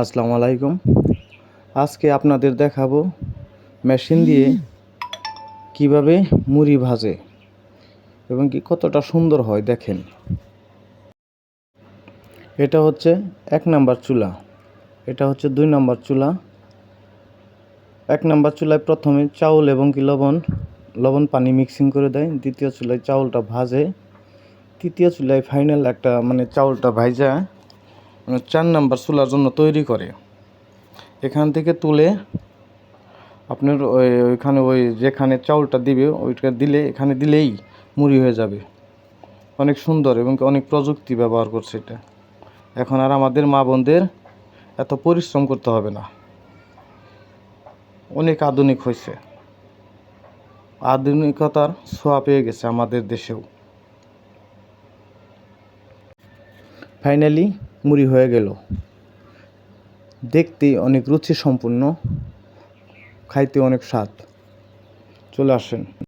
আসসালামু আলাইকুম। আজকে আপনাদের দেখাবো মেশিন দিয়ে কীভাবে মুড়ি ভাজে এবং কি কতটা সুন্দর হয় দেখেন। এটা হচ্ছে এক নাম্বার চুলা। এটা হচ্ছে দুই নাম্বার চুলা। এক নাম্বার চুলায় প্রথমে চাউল এবং কি লবণ লবণ পানি মিক্সিং করে দেয়। দ্বিতীয় চুলায় চাউলটা ভাজে। তৃতীয় চুলায় ফাইনাল একটা মানে চাউলটা ভাইজা চার নাম্বার চুলার জন্য তৈরি করে। এখান থেকে তুলে আপনার ওই ওইখানে ওই যেখানে চাউলটা দিবে, ওইটা দিলে এখানে দিলেই মুড়ি হয়ে যাবে। অনেক সুন্দর এবং অনেক প্রযুক্তি ব্যবহার করছে এটা। এখন আর আমাদের মা বোনদের এত পরিশ্রম করতে হবে না। অনেক আধুনিক হয়েছে। আধুনিকতার ছোঁয়া পেয়ে গেছে আমাদের দেশেও। ফাইনালি মুড়ি হয়ে গেল। দেখতে অনেক রুচি সম্পূর্ণ খাইতে অনেক স্বাদ। চলে আসেন।